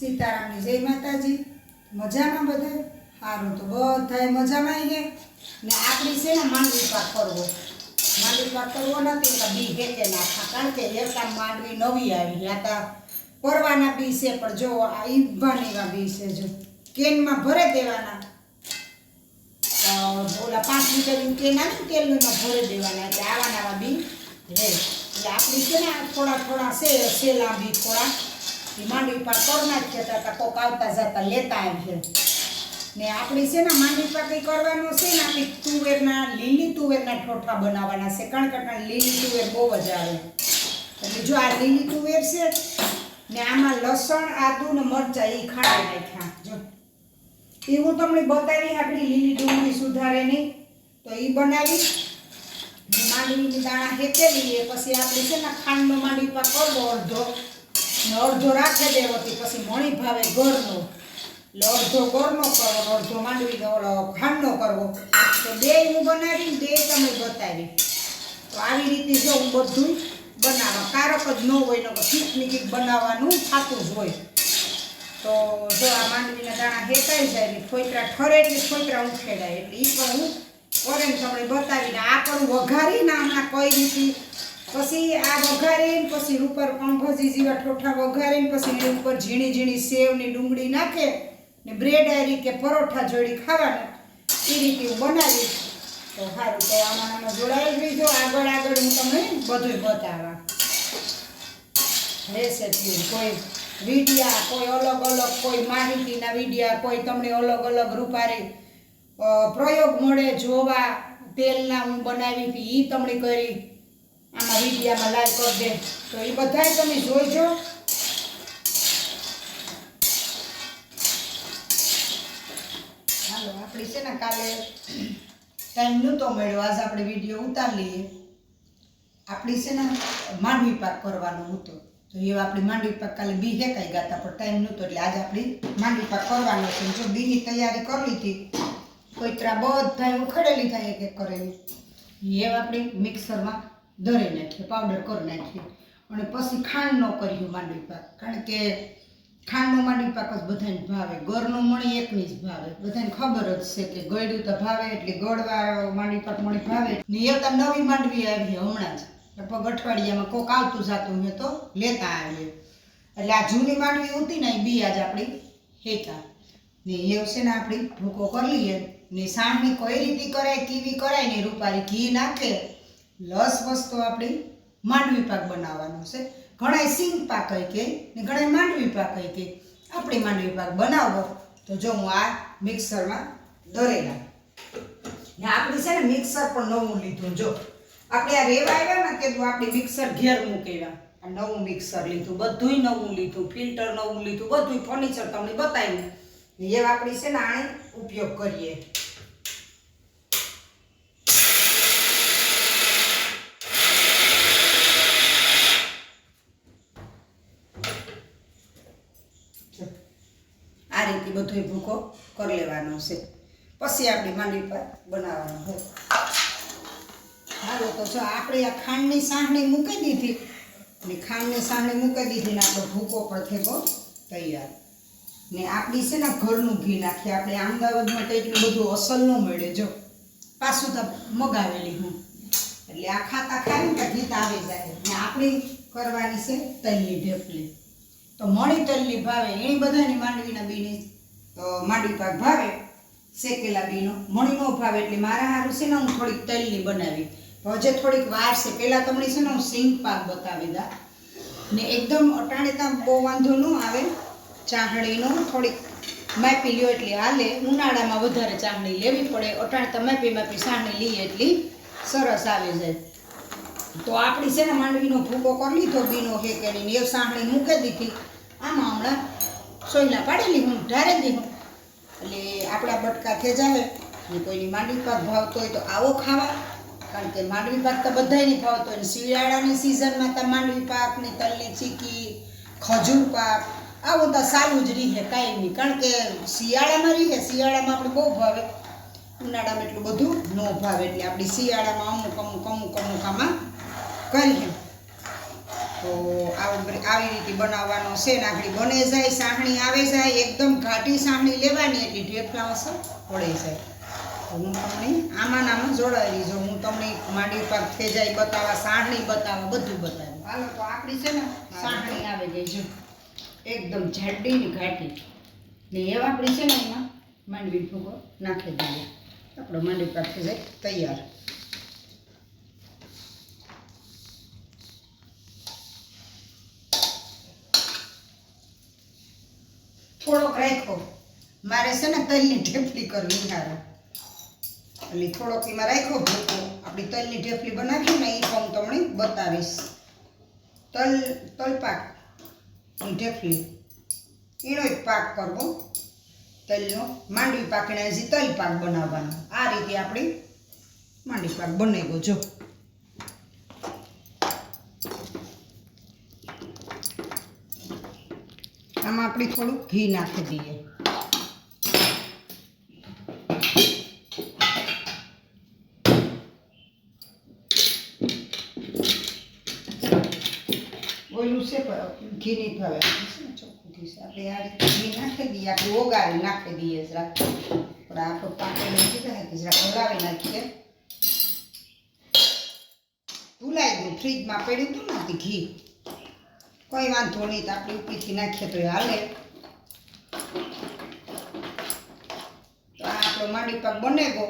સીતારામની જય માતાજી. મજામાં બધા? સારું તો બધાય મજામાં આવી ને આપણી છે ને માંડવી પાક કરવો. માંડવી પાક કરવો નથી તો બી હેકે નાખા. કારણ કે એરતા માંડવી નવી આવી આ તા. પરવાના બી છે, પણ જો આ ઈભાનીવા બી છે જો. કેનમાં ભરે દેવાના. ઓલા પાંચ લીટરની કેન આવે ને તેલનું ભરે દેવાના. એટલે આવા બી રહે. એટલે આપણી છે ને થોડા થોડા છે, સેલા બી થોડા. માંડવી પાક કરના નાખીએ તો આ કોક આવતા જતા લેતા છે ને આપણી છે ને માંડવી પાક કંઈ કરવાનો છે ને, આપણી તુવેરના, લીલી તુવેરના ઠોઠા બનાવવાના છે. કારણ કે લીલી તુવેર બહુ જ આવે. એટલે જો આ લીલી તુવેર છે ને આમાં લસણ, આદુ ને મરચાં એ ખાંડી નાખ્યા. જો. એ હું તમને બતાવી, આપણી લીલી ડુંગળી સુધારે નહીં. તો એ બનાવી. માંડવીની દાણા હેકેલી, એ પછી આપણે છે ને ખાંડનો માંડવી પાક કરવો અડધો. અડધો રાખે દેવતી પછી મણી ભાવે ઘરનો એટલે અડધો ઘરનો કરવો અડધો માંડવી ખાંડનો કરવો. તો બે હું બનાવી બે તમે બતાવી. તો આવી રીતે જો હું બધું બનાવવા. કારક જ ન હોય ને ખીચની કીક બનાવવાનું થતું જ હોય. તો જો આ માંડવીના દાણા હેતાઈ જાય ને ફોતરા ઠરે એટલે ફોતરા ઉખેડાય. એટલે એ પણ હું કરે તમને બતાવીને, આ પણ વઘારીને હમણાં કઈ રીતે પછી આ વઘારીને, પછી ઉપર કંભજી જેવા ઠોઠા વઘારીને, પછી એની ઉપર ઝીણી ઝીણી સેવની ડુંગળી નાખે ને બ્રેડ આરી કે પરોઠા જોડી ખાવાના. એ રીતે હું બનાવીશ. તો સારું, તો આમાં આમાં જોડાઈ રહીજો. આગળ આગળ હું તમને બધું બતાવવા. રેસેપી, કોઈ વિડિયા, કોઈ અલગ અલગ, કોઈ માહિતીના વિડિયા, કોઈ તમને અલગ અલગ રૂપારી પ્રયોગ મળે જોવા, તેલના હું બનાવી હતી એ તમને કરી આમાં વિડિયામાં લાઈવ કરી દે. તો એ બધાય તમે જોઈજો હાલો, આપણી છે ને કાલે ટાઈમ નહોતો મળ્યો. આજ આપણે વીડિયો ઉતારી લઈએ. આપણી છે ને માંડવી પાક કરવાનો હતો. તો એ આપણી માંડવી પાક કાલે બી હેકાઈ ગયા હતા, પણ ટાઈમ નહોતો. એટલે આજે આપણી માંડવી પાક કરવાનો છે. જો બીની તૈયારી કરી લીધી, કોઈતરા બધા ઉખડેલી થાય એક એક કરેલી એ આપણે મિક્સરમાં દરી નાખીએ પાવડર કરી નાખીએ. અને પછી ખાંડ ન કર્યું માંડવી પાક. કારણ કે ખાંડનો માંડવી પાક જ બધાને ભાવે. ગળનો મણી એકની જ ભાવે. બધાને ખબર જ છે કે ગળ્યું તો ભાવે એટલે ગળવા માંડવી પાક મણી ભાવે. ને એ તો નવી માંડવી આવી હમણાં જ. લગભગ અઠવાડિયામાં કોક આવતું જાતું હોય તો લેતા આવીએ. એટલે આ જૂની માંડવી હતી ને, એ બી આજ આપણી હેકા. ને એ છે ને આપણી ભૂકો કરી લઈએ. ને સાણની કઈ રીતે કરાય, કેવી કરાય ને રૂપારી ઘી નાખે. લસ વસ્તુ આપણી માંડવી પાક બનાવવાનો છે. ઘણા સિંગ પાક કે, ને ઘણા માંડવી પાક કે, આપણે માંડવી પાક બનાવો તો જો હું આ મિક્સરમાં દરેલા ને આપણે છે ને મિક્સર પણ નવું લીધું, જો. આપણે આ રેવા આવ્યા ને કીધું આપણે મિક્સર ઘેર મૂકેલા આ નવું મિક્સર લીધું, બધુંય નવું લીધું, ફિલ્ટર નવું લીધું, બધુંય ફર્નિચર તમને બતાવ્યું. ને એ આપણી છે ને આણે ઉપયોગ કરીએ જો, આ રીતે બધો ભૂકો કરી લેવાનો છે. પછી આપણે માંડવી પર બનાવવાનો હોય હાલો, તો જો આપણે આ ખાંડની સાંઠણી મૂકી દીધી. અને ખાંડની સાંઠણી મૂકી દીધી ને આપણો ભૂકો પણ થેકો તૈયાર. ને આપણી છે ને ઘરનું ઘી નાખીએ. આપણે અમદાવાદમાં તો એટલું બધું અસલ ન મળે. જો, પાછું તો મગાવેલી હું. એટલે આ ખાતા ને તો ગીત આવી જાય. ને આપણી કરવાની છે તલની ઢેફલી. તો મણી તલની ભાવે. એ બધાની માંડવીના બીની અ, માંડવી પાક ભાવે શેકેલા બીનો. મણી નો ભાવે એટલે મારા હારું છે ને હું થોડીક તલની બનાવી. તો હજે થોડીક વાર છે. પહેલાં તમને છે ને હું સિંગ પાક બતાવી દા. ને એકદમ અટાણે ત્યાં બહુ વાંધો ન આવે. ચાહણીનો થોડીક માપી લ્યો એટલે હાલે. ઉનાળામાં વધારે ચાહણી લેવી પડે. અટાણે તો માપી માપી ચાહણી લઈએ એટલી સરસ આવે જાય તો આપણી છે ને માંડવીનો ભૂકો કરી લીધો બીનો હે કરીને એ સાંભળી મૂકી દીધી. આમાં હમણાં સોયલા પાડેલી હું ઢારે દીધું એટલે આપણા બટકા ખેંચાવે અને કોઈની માંડવી પાક ભાવતો હોય તો આવો ખાવા. કારણ કે માંડવી પાક તો બધાને ભાવતો. હોય શિયાળાની સિઝનમાં તો માંડવી પાક ને તલની ચીકી, ખજૂર પાક, આવું તો સારું જ રીહે કાંઈ નહીં. કારણ કે શિયાળામાં રીહે શિયાળામાં આપણે બહુ ભાવે. ઉનાળામાં એટલું બધું ન ભાવે. એટલે આપણી શિયાળામાં અમુક અમુક અમુક અમુક આમાં કરીએ તો આવું રીતે બનાવવાનો છે ને આગળ બને જાય સાહણી આવે જાય, એકદમ ઘાટી સાહણી લેવાની એટલી ઢેફલા અસર પડે જાય. તો હું તમને આમાં નામાં જોડાવી જો હું તમને માંડી પાક થઈ જાય બતાવવા સાહણી બતાવવા બધું બતાવું. હાલો, તો આપણી છે ને સાહણી આવે ગઈ જો. એકદમ જાડી ને ઘાટી. ને એવા આપણી છે ને એમાં માંડવી ભૂગો નાખી દઈએ. આપણો માંડવી પાક થઈ જાય, તૈયાર. થોડોક રાખ્યો. મારે છે ને તલની ઢેફલી કરવી હારે. એટલે થોડોક એમાં રાખ્યો ભૂકો. આપણી તલની ઢેફલી બનાવીએ ને એ હું તમને બતાવીશ. તલ તલપાકની ઢેફલી. એનો એક પાક કરવો. તલનો માંડવી પાકને હજી તલ પાક બનાવવાનો. આ રીતે આપણે માંડવી પાક બનાવ્યો. જો. આમાં આપણે થોડું ઘી નાખી દઈએ. ઓલું છે પણ ઘી નહીં ભાવે આપણે છે ને ચોખ્ખું ઘી છે. આપણે આ રીતે ઘી નાખી દઈએ. આપણે ઓગાળી નાખી દઈએ જરાક પણ આપણો પાકો લઈ કીધા કે જરાક હલાવી નાખીએ. ભૂલાઈ ગયું. ફ્રીજમાં પડ્યું હતું ને તે ઘી. કોઈ વાંધો નહીં, તો આપણે ઉપરથી નાખીએ તો હાલે. તો આ આપણો માંડી પાક બને ગો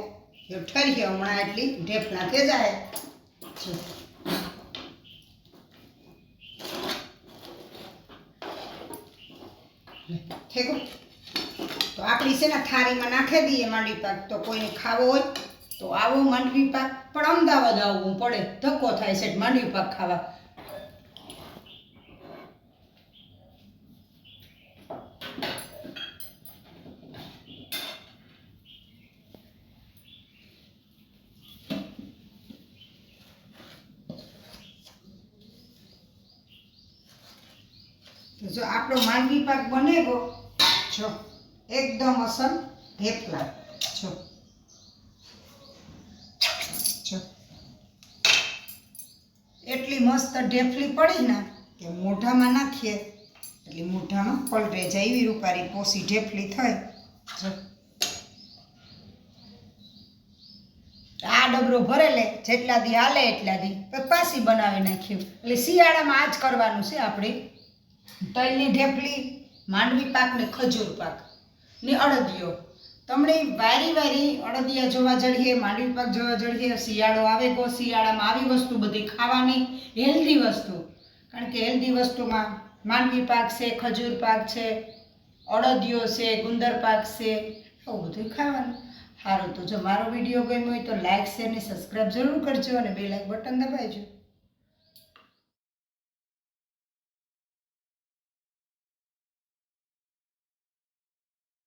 એ ઠરીએ હમણાં એટલી ઢેફ નાખે જાય. તો આપણી છે ને થાળીમાં નાખી દઈએ માંડવી પાક તો કોઈને ખાવો હોય, તો આવો માંડવી પાક પણ અમદાવાદ આવવું પડે. ધક્કો થાય છે માંડવી પાક ખાવા. જો આપણો માંડવી પાક બને ગો જો, એકદમ અસર ઢેફલા જો જો. એટલી મસ્ત ઢેફલી પડી ને કે મોઢામાં નાખીએ, એટલે મોઢામાં પલટે જાય એવી રૂપારી પોસી ઢેફલી થઈ, જો. આ ડબરો ભરેલે, જેટલા દી હાલે એટલા દી પાછી બનાવી નાખ્યું. એટલે શિયાળામાં આ જ કરવાનું છે આપણે તલની ઢેફલી માંડવી પાક ને ખજૂર પાક. ને અડદિયો. તમને વારી વારી અડદિયા જોવા જડીએ, માંડવી પાક જોવા જડીએ, શિયાળો આવે કો શિયાળામાં આવી વસ્તુ બધી ખાવાની, હેલ્ધી વસ્તુ. કારણ કે હેલ્ધી વસ્તુમાં માંડવી પાક છે, ખજૂર પાક છે, અડદિયો છે, ગુંદર પાક છે, આવું બધું ખાવાનું. સારું, તો જો મારો વીડિયો ગમ્યો હોય તો લાઈક, શેર ને સબસ્ક્રાઈબ જરૂર કરજો અને બે લાઈક બટન દબાવજો.